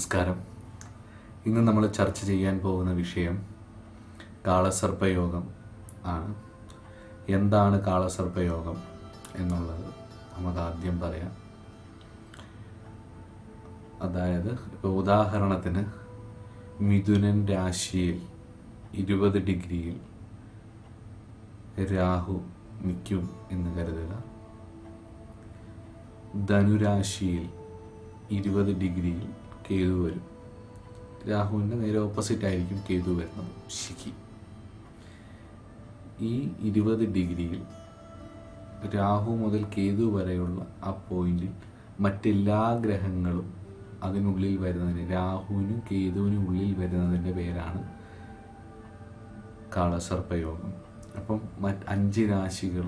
നമസ്കാരം. ഇന്ന് നമ്മൾ ചർച്ച ചെയ്യാൻ പോകുന്ന വിഷയം കാളസർപ്പയോഗം ആണ്. എന്താണ് കാളസർപ്പയോഗം എന്നുള്ളത് നമുക്ക് ആദ്യം പറയാം. അതായത് ഇപ്പോൾ ഉദാഹരണത്തിന് മിഥുനൻ രാശിയിൽ ഇരുപത് ഡിഗ്രിയിൽ രാഹു നിൽക്കും എന്ന് കരുതുക. ധനുരാശിയിൽ ഇരുപത് ഡിഗ്രിയിൽ കേതു വരും. രാഹുവിന്റെ നേരെ ഓപ്പോസിറ്റ് ആയിരിക്കും കേതു വരുന്നത് ശിഖി. ഈ ഇരുപത് ഡിഗ്രിയിൽ രാഹു മുതൽ കേതു വരെയുള്ള ആ പോയിന്റിൽ മറ്റെല്ലാ ഗ്രഹങ്ങളും അതിനുള്ളിൽ വരുന്നതിന് രാഹുവിനും കേതുവിനും ഉള്ളിൽ വരുന്നതിന്റെ പേരാണ് കാളസർപ്പയോഗം. അപ്പം മറ്റ് അഞ്ച് രാശികൾ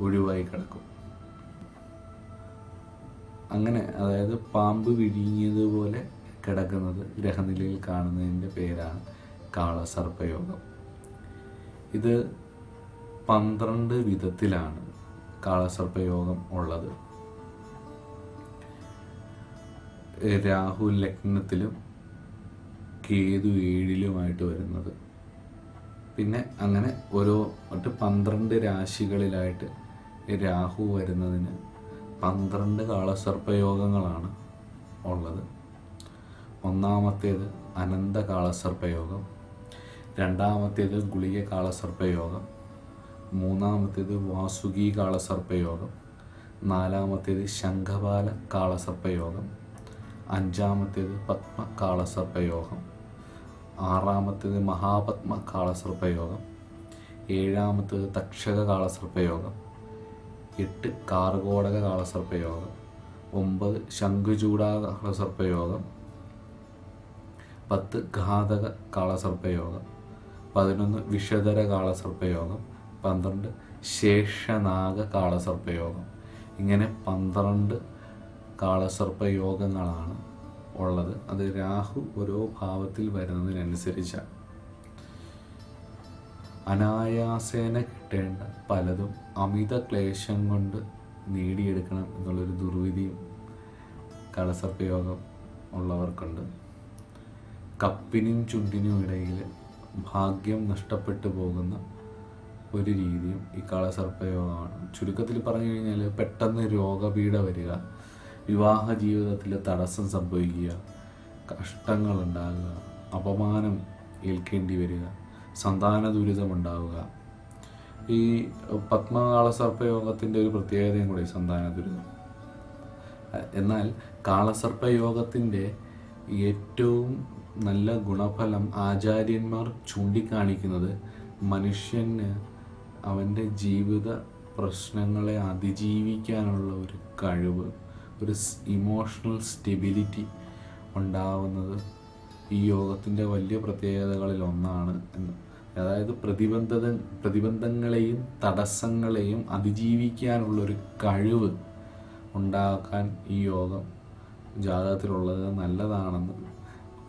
ഒഴിവായി കിടക്കും. അങ്ങനെ അതായത് പാമ്പ് വിഴുങ്ങിയതുപോലെ കിടക്കുന്നത് ഗ്രഹനിലയിൽ കാണുന്നതിന്റെ പേരാണ് കാളസർപ്പയോഗം. ഇത് പന്ത്രണ്ട് വിധത്തിലാണ് കാളസർപ്പയോഗം ഉള്ളത്. രാഹു ലഗ്നത്തിലും കേതു ഏഴിലുമായിട്ട് വരുന്നത്. പിന്നെ അങ്ങനെ ഓരോ മറ്റ് പന്ത്രണ്ട് രാശികളിലായിട്ട് രാഹു വരുന്നതിന് പന്ത്രണ്ട് കാളസർപ്പയോഗങ്ങളാണ് ഉള്ളത്. ഒന്നാമത്തേത് അനന്ത കാളസർപ്പയോഗം രണ്ടാമത്തേത് ഗുളിക കാളസർപ്പയോഗം മൂന്നാമത്തേത് വാസുകി കാളസർപ്പയോഗം നാലാമത്തേത് ശംഖപാല കാളസർപ്പയോഗം അഞ്ചാമത്തേത് പത്മ കാളസർപ്പയോഗം ആറാമത്തേത് മഹാപത്മ കാളസർപ്പയോഗം ഏഴാമത്തേത് തക്ഷക കാളസർപ്പയോഗം എട്ട് കാർഗോടക കാളസർപ്പയോഗം ഒമ്പത് ശംഖുചൂടാക കാളസർപ്പയോഗം പത്ത് ഘാതക കാളസർപ്പയോഗം പതിനൊന്ന് വിഷധര കാളസർപ്പയോഗം പന്ത്രണ്ട് ശേഷനാഗ കാളസർപ്പയോഗം ഇങ്ങനെ പന്ത്രണ്ട് കാളസർപ്പയോഗങ്ങളാണ് ഉള്ളത്. അത് രാഹു ഓരോ ഭാവത്തിൽ വരുന്നതിനനുസരിച്ചാണ്. അനായാസേന കിട്ടേണ്ട പലതും അമിത ക്ലേശം കൊണ്ട് നേടിയെടുക്കണം എന്നുള്ളൊരു ദുർവിധിയും കളസർപ്പയോഗം ഉള്ളവർക്കുണ്ട്. കപ്പിനും ചുണ്ടിനും ഇടയിൽ ഭാഗ്യം നഷ്ടപ്പെട്ടു പോകുന്ന ഒരു രീതിയും ഈ കളസർപ്പയോഗമാണ് ചുരുക്കത്തിൽ പറഞ്ഞു കഴിഞ്ഞാൽ പെട്ടെന്ന് രോഗപീഠ വരിക വിവാഹ ജീവിതത്തിൽ തടസ്സം സംഭവിക്കുക കഷ്ടങ്ങൾ ഉണ്ടാകുക അപമാനം ഏൽക്കേണ്ടി വരിക സന്താന ദുരിതമുണ്ടാവുക ഈ പത്മകാള സർപ്പയോഗത്തിന്റെ ഒരു പ്രത്യേകതയും കൂടി സന്താന ദുരിതം. എന്നാൽ കാളസർപ്പയോഗത്തിന്റെ ഏറ്റവും നല്ല ഗുണഫലം ആചാര്യന്മാർ ചൂണ്ടിക്കാണിക്കുന്നത് മനുഷ്യന് അവന്റെ ജീവിത പ്രശ്നങ്ങളെ അതിജീവിക്കാനുള്ള ഒരു കഴിവ് ഒരു ഇമോഷണൽ സ്റ്റെബിലിറ്റി ഉണ്ടാവുന്നത് ഈ യോഗത്തിന്റെ വലിയ പ്രത്യേകതകളിൽ ഒന്നാണ് എന്ന്. അതായത് പ്രതിബന്ധത പ്രതിബന്ധങ്ങളെയും തടസ്സങ്ങളെയും അതിജീവിക്കാനുള്ളൊരു കഴിവ് ഉണ്ടാക്കാൻ ഈ യോഗം ജാതകത്തിലുള്ളത് നല്ലതാണെന്ന്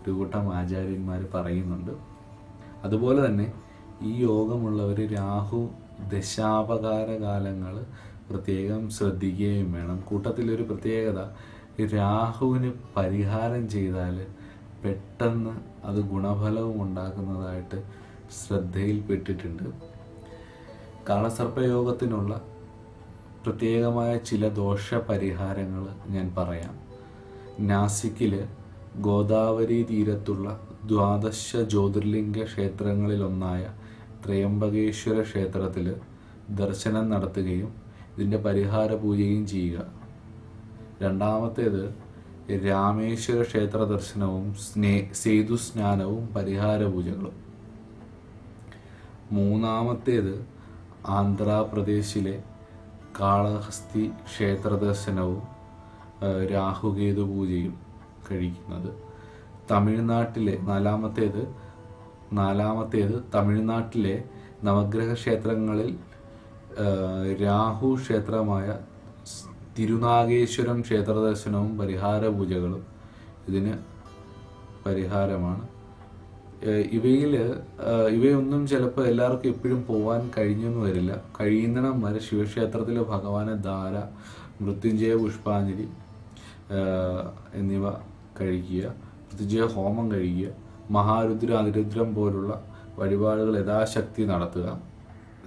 ഒരു കൂട്ടം ആചാര്യന്മാർ പറയുന്നുണ്ട്. അതുപോലെ തന്നെ ഈ യോഗമുള്ളവർ രാഹു ദശാപകാര കാലങ്ങൾ പ്രത്യേകം ശ്രദ്ധിക്കുകയും വേണം. കൂട്ടത്തിലൊരു പ്രത്യേകത രാഹുവിന് പരിഹാരം ചെയ്താൽ പെട്ടെന്ന് അത് ഗുണഫലവും ഉണ്ടാക്കുന്നതായിട്ട് ശ്രദ്ധയിൽപ്പെട്ടിട്ടുണ്ട്. കാളസർപ്പയോഗത്തിനുള്ള പ്രത്യേകമായ ചില ദോഷ പരിഹാരങ്ങൾ ഞാൻ പറയാം. നാസിക്കിൽ ഗോദാവരി തീരത്തുള്ള ദ്വാദശ ജ്യോതിർലിംഗ ക്ഷേത്രങ്ങളിലൊന്നായ ത്രയംബകേശ്വര ക്ഷേത്രത്തിൽ ദർശനം നടത്തുകയും ഇതിന്റെ പരിഹാര പൂജയും ചെയ്യുക. രണ്ടാമത്തേത് രാമേശ്വര ക്ഷേത്ര ദർശനവും സ്നേ സേതു സ്നാനവും പരിഹാര പൂജകളും മൂന്നാമത്തേത് ആന്ധ്രാപ്രദേശിലെ കാളഹസ്തി ക്ഷേത്ര ദർശനവും രാഹുകേതു പൂജയും കഴിക്കുന്നത്. തമിഴ്നാട്ടിലെ നാലാമത്തേത് നാലാമത്തേത് തമിഴ്നാട്ടിലെ നവഗ്രഹ ക്ഷേത്രങ്ങളിൽ രാഹു ക്ഷേത്രമായ തിരുനാഗേശ്വരം ക്ഷേത്ര ദർശനവും പരിഹാര പൂജകളും ഇതിന് പരിഹാരമാണ്. ഇവയിൽ ഇവയൊന്നും ചിലപ്പോൾ എല്ലാവർക്കും എപ്പോഴും പോകാൻ കഴിഞ്ഞെന്ന് വരില്ല. കഴിയുന്നിടം വരെ ശിവക്ഷേത്രത്തിലെ ഭഗവാനെ ധാര മൃത്യുഞ്ജയ പുഷ്പാഞ്ജലി എന്നിവ കഴിക്കുക മൃത്യുജയ ഹോമം കഴിക്കുക മഹാരുദ്ര അതിരുദ്രം പോലുള്ള വഴിപാടുകൾ യഥാശക്തി നടത്തുക.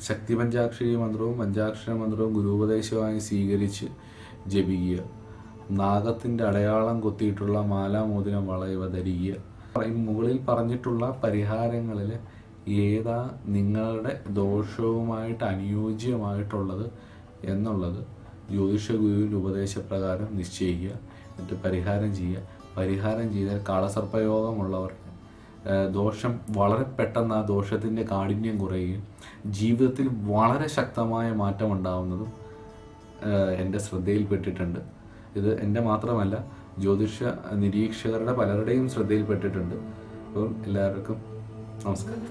ശക്തി പഞ്ചാക്ഷരി മന്ത്രവും പഞ്ചാക്ഷര മന്ത്രവും ഗുരുപദേശമായി സ്വീകരിച്ച് ജപിക്കുക. നാഗത്തിന്റെ അടയാളം കൊത്തിയിട്ടുള്ള മാലാമോതിരം വളയവ ധരിക്കുക. മുകളിൽ പറഞ്ഞിട്ടുള്ള പരിഹാരങ്ങളിൽ ഏതാ നിങ്ങളുടെ ദോഷവുമായിട്ട് അനുയോജ്യമായിട്ടുള്ളത് എന്നുള്ളത് ജ്യോതിഷ ഗുരുവിന്റെ ഉപദേശപ്രകാരം നിശ്ചയിക്കുക. എന്നിട്ട് പരിഹാരം ചെയ്യുക. പരിഹാരം ചെയ്താൽ കാളസർപ്പയോഗമുള്ളവർക്ക് ആ, ദോഷം വളരെ പെട്ടെന്ന് ആ ദോഷത്തിന്റെ കാഠിന്യം കുറയുകയും ജീവിതത്തിൽ വളരെ ശക്തമായ മാറ്റം ഉണ്ടാവുന്നതും എന്റെ ശ്രദ്ധയിൽപ്പെട്ടിട്ടുണ്ട്. ഇത് എന്റെ മാത്രമല്ല ജ്യോതിഷ നിരീക്ഷകരുടെ പലരുടെയും ശ്രദ്ധയിൽപ്പെട്ടിട്ടുണ്ട്. അപ്പോൾ എല്ലാവർക്കും നമസ്കാരം.